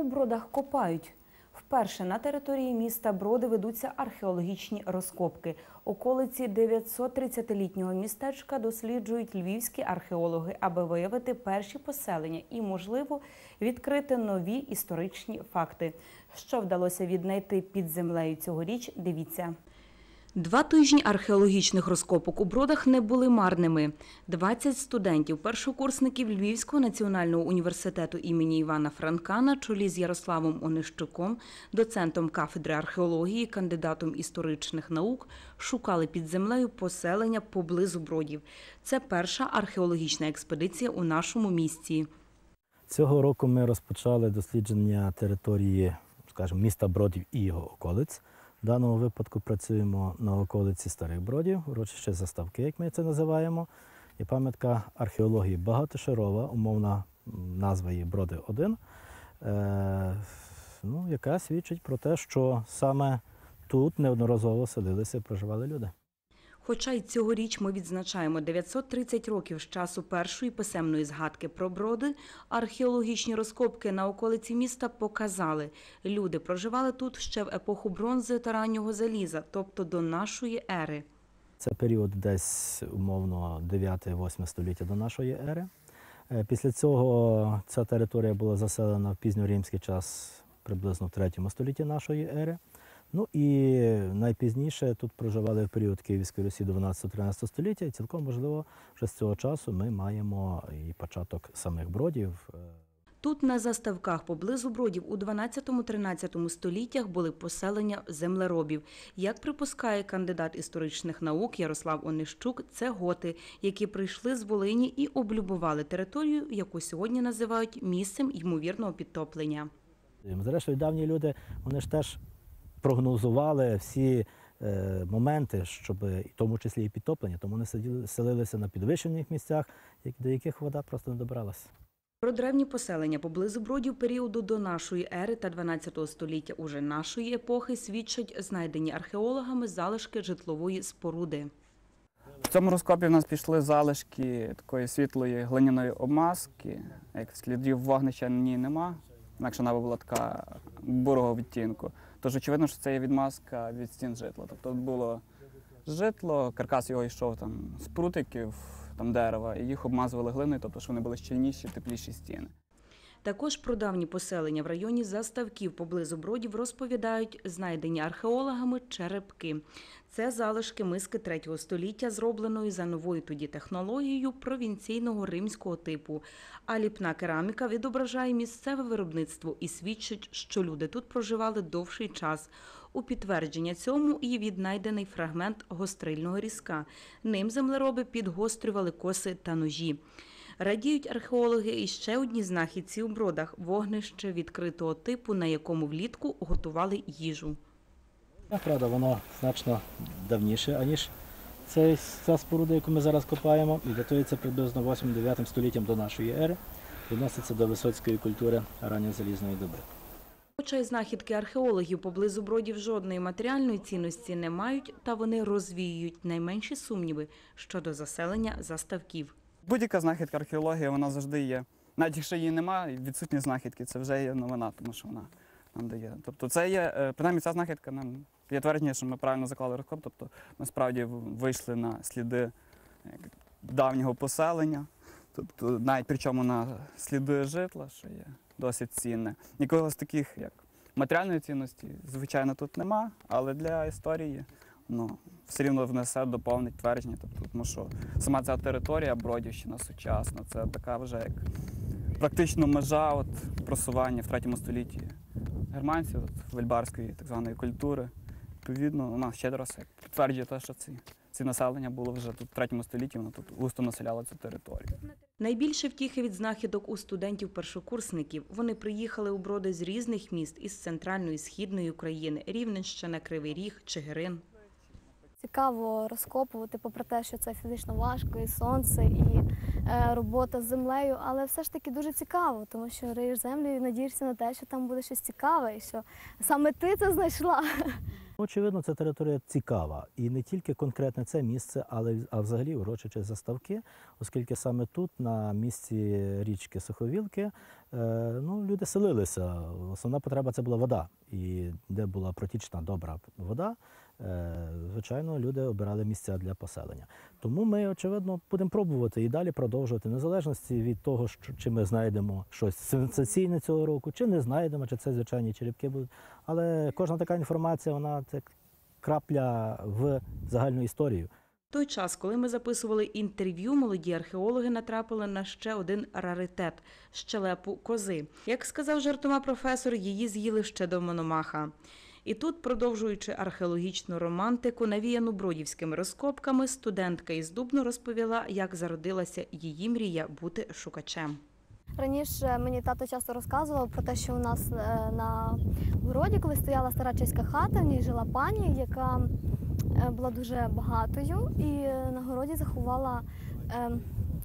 У бродах копають. Вперше на території міста Броди ведуться археологічні розкопки. Околиці 930-літнього містечка досліджують львівські археологи, аби виявити перші поселення і, можливо, відкрити нові історичні факти. Що вдалося віднайти під землею цьогоріч, дивіться. Два тижні археологічних розкопок у бродах не були марними. 20 студентів, першокурсників Львівського національного університету імені Івана Франка на чолі з Ярославом Онищуком, доцентом кафедри археології, кандидатом історичних наук, шукали під землею поселення поблизу бродів. Це перша археологічна експедиція у нашому місті. Цього року ми розпочали дослідження території, скажімо, міста Бродів і його околиць. В даному випадку працюємо на околиці Старих Бродів, урочище заставки, як ми це називаємо. І пам'ятка археології багатошарова, умовна назва її Броди 1, е, ну, яка свідчить про те, що саме тут неодноразово селилися і проживали люди. Хоча й цьогоріч ми відзначаємо 930 років з часу першої писемної згадки про броди, археологічні розкопки на околиці міста показали, люди проживали тут ще в епоху бронзи та раннього заліза, тобто до нашої ери. Це період десь умовно 9-8 століття до нашої ери. Е, Після цього ця територія була заселена в пізньоримський час, приблизно в 3 столітті нашої ери. Ну і найпізніше тут проживали в період Київської Русі 12-13 століття, і цілком можливо, що з цього часу ми маємо і початок самих бродів. Е, Тут на заставках поблизу бродів у 12-13 століттях були поселення землеробів. Як припускає кандидат історичних наук Ярослав Онищук, це готи, які прийшли з Волині і облюбували територію, яку сьогодні називають місцем ймовірного підтоплення. Зрештою, давні люди вони ж теж прогнозували всі е, моменти, щоб в тому числі і підтоплення, тому вони сиділи, селилися на підвищених місцях, до яких вода просто не добралася. Про древні поселення поблизу бродів періоду до нашої ери та 12 століття уже нашої епохи свідчать знайдені археологами залишки житлової споруди. В цьому розкопі в нас пішли залишки такої світлої глиняної обмазки, як слідів вогнища на ній нема, інакше вона була така бурого відтінку. Тож очевидно, що це є відмазка від стін житла. Тобто було житло, каркас його йшов там з прутиків там дерева, і їх обмазували глиною, тобто що вони були щільніші, тепліші стіни. Також про давні поселення в районі заставків поблизу бродів розповідають знайдені археологами черепки. Це залишки миски 3 століття, зробленої за новою тоді технологією провінційного римського типу. А ліпна кераміка відображає місцеве виробництво і свідчить, що люди тут проживали довший час. У підтвердження цьому і віднайдений фрагмент гострильного різка. Ним землероби підгострювали коси та ножі. Радіють археологи і ще одні знахідці у бродах вогнище відкритого типу, на якому влітку готували їжу. Правда, воно значно давніше, аніж ця споруда, яку ми зараз копаємо, і датується приблизно 8-9 століттям до нашої ери, відноситься до висоцької культури ранньозалізної доби. Хоча й знахідки археологів поблизу бродів жодної матеріальної цінності не мають, та вони розвіюють найменші сумніви щодо заселення заставків. Будь-яка знахідка археології, вона завжди є. Навіть якщо її немає, відсутні знахідки, це вже є новина, тому що вона нам дає. Тобто це є, е, принаймні ця знахідка нам є твердження, що ми правильно заклали розкоп, тобто ми справді вийшли на сліди давнього поселення, тобто навіть причому на сліди житла, що є досить цінне. Нікого з таких як матеріальної цінності, звичайно, тут нема, але для історії ну, все рівно внесе доповнить твердження. Тобто, тому що сама ця територія Бродівщина сучасна, це така вже як практично межа от, просування в третьому столітті германців, от, вельбарської так званої культури. Відповідно, вона ще раз як підтверджує те, що ці, ці населення було вже тут в третьому столітті, воно тут густо населяло цю територію. Найбільше втіхи від знахідок у студентів-першокурсників. Вони приїхали у броди з різних міст із центральної і східної України: Рівненщина, Кривий Ріг, Чигирин. Цікаво розкопувати, попри те, що це фізично важко, і сонце, і е, робота з землею, але все ж таки дуже цікаво, тому що риєш землю і надієшся на те, що там буде щось цікаве, і що саме ти це знайшла. Очевидно, ця територія цікава. І не тільки конкретне це місце, але а взагалі урочичі заставки, оскільки саме тут, на місці річки Суховілки, е, ну, люди селилися. Основна потреба це була вода. І де була протічна добра вода, звичайно, люди обирали місця для поселення. Тому ми, очевидно, будемо пробувати і далі продовжувати, незалежності від того, що, чи ми знайдемо щось сенсаційне цього року, чи не знайдемо, чи це звичайні черепки будуть. Але кожна така інформація, вона це крапля в загальну історію. Той час, коли ми записували інтерв'ю, молоді археологи натрапили на ще один раритет щелепу кози. Як сказав жартома професор, її з'їли ще до Мономаха. І тут, продовжуючи археологічну романтику, навіяну бродівськими розкопками, студентка із Дубну розповіла, як зародилася її мрія бути шукачем. Раніше мені тато часто розказував про те, що у нас е, на городі, коли стояла стара чеська хата, в ній жила пані, яка е, була дуже багатою, і е, на городі заховала е,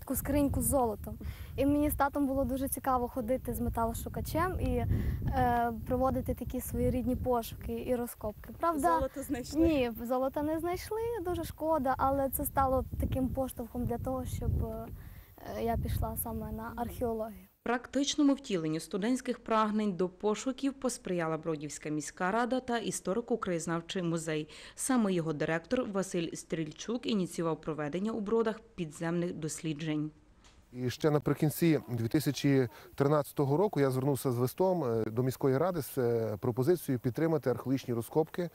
таку скриньку з золотом. І мені з татом було дуже цікаво ходити з металошукачем і е, проводити такі свої рідні пошуки і розкопки. Правда, золото знайшли. ні, золота не знайшли, дуже шкода, але це стало таким поштовхом для того, щоб е, я пішла саме на археологію. Практичному втіленню студентських прагнень до пошуків посприяла Бродівська міська рада та історико-краєзнавчий музей. Саме його директор Василь Стрільчук ініціював проведення у бродах підземних досліджень. І ще наприкінці 2013 року я звернувся з листом е, до міської ради з е, пропозицією підтримати археологічні розкопки,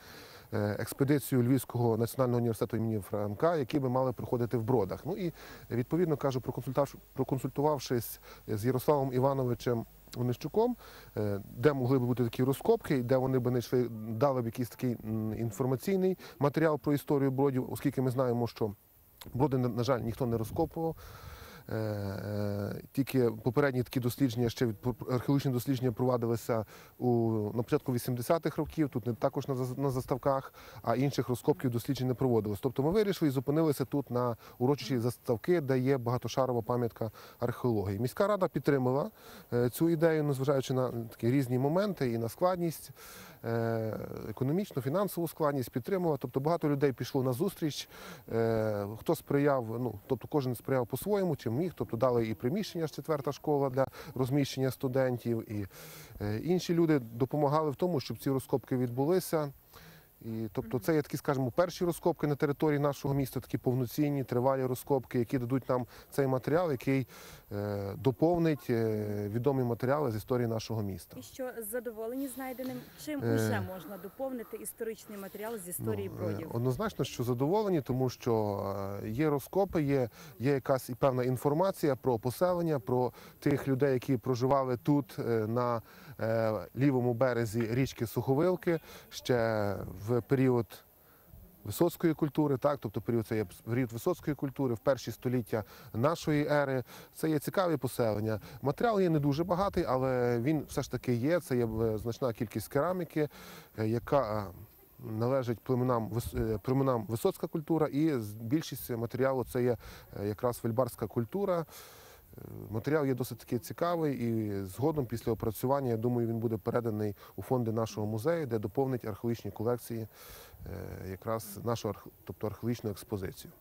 е, експедицію Львівського національного університету імені Франка, які би мали проходити в бродах. Ну і відповідно кажу, проконсультувавшись з Ярославом Івановичем. Онищуком, де могли б бути такі розкопки, де вони б знайшли, дали б якийсь такий інформаційний матеріал про історію бродів, оскільки ми знаємо, що броди, на жаль, ніхто не розкопував. Е, е, Тільки попередні такі дослідження, ще археологічні дослідження провадилися у на початку 80-х років. Тут не також на заставках, а інших розкопків досліджень не проводилось. Тобто ми вирішили і зупинилися тут на урочищі заставки, де є багатошарова пам'ятка археології. Міська рада підтримала е, цю ідею, незважаючи на такі різні моменти і на складність, економічну, фінансову складність підтримала. Тобто багато людей пішло на зустріч. Хто сприяв, ну тобто кожен сприяв по-своєму, чим міг. Тобто дали і приміщення четверта школа для розміщення студентів, і е, інші люди допомагали в тому, щоб ці розкопки відбулися. І, тобто це є такі, скажімо, перші розкопки на території нашого міста, такі повноцінні, тривалі розкопки, які дадуть нам цей матеріал, який е, доповнить е, відомі матеріали з історії нашого міста. І що задоволені знайденим, чим Е, ще можна доповнити історичний матеріал з історії Ну, е, бродів? Однозначно, що задоволені, тому що е, є розкопи, є, є якась і певна інформація про поселення, про тих людей, які проживали тут е, на лівому березі річки Суховилки ще в період. Висоцької культури, так, тобто період це є період висоцької культури в перші століття нашої ери. Це є цікаві поселення. Матеріал є не дуже багатий, але він все ж таки є. Це є е, значна кількість кераміки, е, яка е, належить племенам, е, племенам висоцька культура, і більшість матеріалу це є е, якраз вельбарська культура. Матеріал є досить таки цікавий, і згодом після опрацювання, я думаю, він буде переданий у фонди нашого музею, де доповнить археологічні колекції, е, якраз нашу тобто археологічну експозицію.